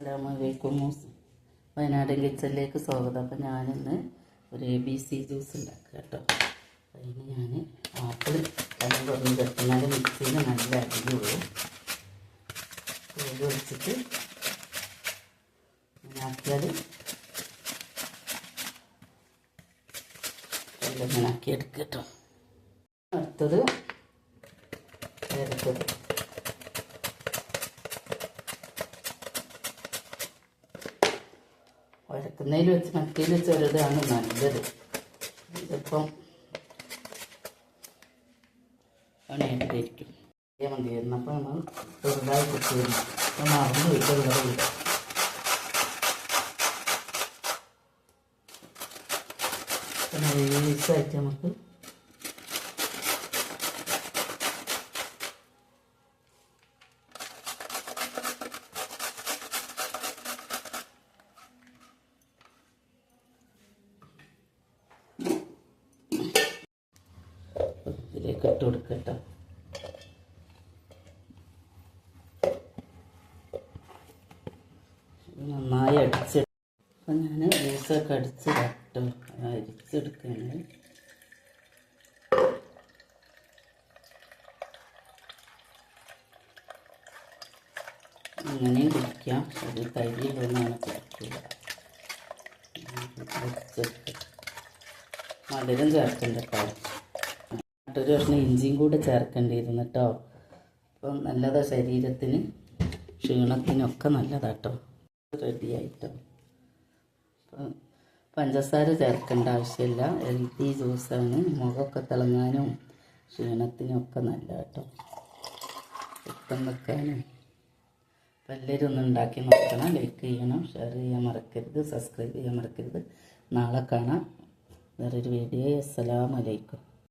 അസ്സാമലൈക്കും വയനാടൻ കിച്ചണിലേക്ക് സ്വാഗതം. അപ്പം ഞാനിന്ന് ഒരു എ ബി സി ജ്യൂസ് ഉണ്ടാക്കുക കേട്ടോ. അതിന് ഞാൻ ആപ്പിൾ കനം കുറഞ്ഞ് ചേർക്കുന്നത് മിക്സിയിൽ നല്ല അരിയുള്ളൂ തേയില ഒഴിച്ചിട്ട് ആക്കിയാൽ എല്ലാം ഇങ്ങനെ ആക്കി കേട്ടോ. അടുത്തത് ചേർത്തത് ഉരക്കുന്നതിൽ വെച്ച് മറ്റേൽ ചെറുതാണ് നല്ലത്. ഇതിപ്പം പണിയായിട്ടിരിക്കും ചെയ്യാൻ മതിയായിരുന്നു അപ്പം നമ്മൾ ചെറുതായി കുത്തിയിരുന്നു അപ്പം മറന്നു ചെറുതായി നൈസായിട്ട് നമുക്ക് ഇതിലേക്ക് ഇട്ട് കൊടുക്കട്ടെ. നന്നായി അടിച്ച് അപ്പം ഞാൻ ജ്യൂസൊക്കെ അടിച്ച് ഇട്ട് അരിച്ചെടുക്കുകയാണ് അങ്ങനെയും കുടിക്കാം. അത് കരിയിലൊന്നാണ് കുടിക്കുക. മധുരം ചേർക്കണ്ട കേട്ടോ. ഒരു കഷ്ണം ഇഞ്ചിയും കൂടെ ചേർക്കേണ്ടിയിരുന്നു കേട്ടോ. അപ്പം നല്ലതാ ശരീരത്തിന് ക്ഷീണത്തിനൊക്കെ നല്ലതാട്ടോ റെഡി ആയിട്ടോ. അപ്പം പഞ്ചസാര ചേർക്കേണ്ട ആവശ്യമില്ല. ഹെൽത്തി ജ്യൂസാണ് മുഖമൊക്കെ തിളങ്ങാനും ക്ഷീണത്തിനൊക്കെ നല്ല കേട്ടോ. ഒപ്പം വെക്കാനും. അപ്പം എല്ലാവരും ഒന്ന് ഉണ്ടാക്കി നോക്കണം. ലൈക്ക് ചെയ്യണം ഷെയർ ചെയ്യാൻ മറക്കരുത് സബ്സ്ക്രൈബ് ചെയ്യാൻ മറക്കരുത്. നാളെ കാണാം. വേറൊരു വീഡിയോ അസ്സലാമലൈക്കും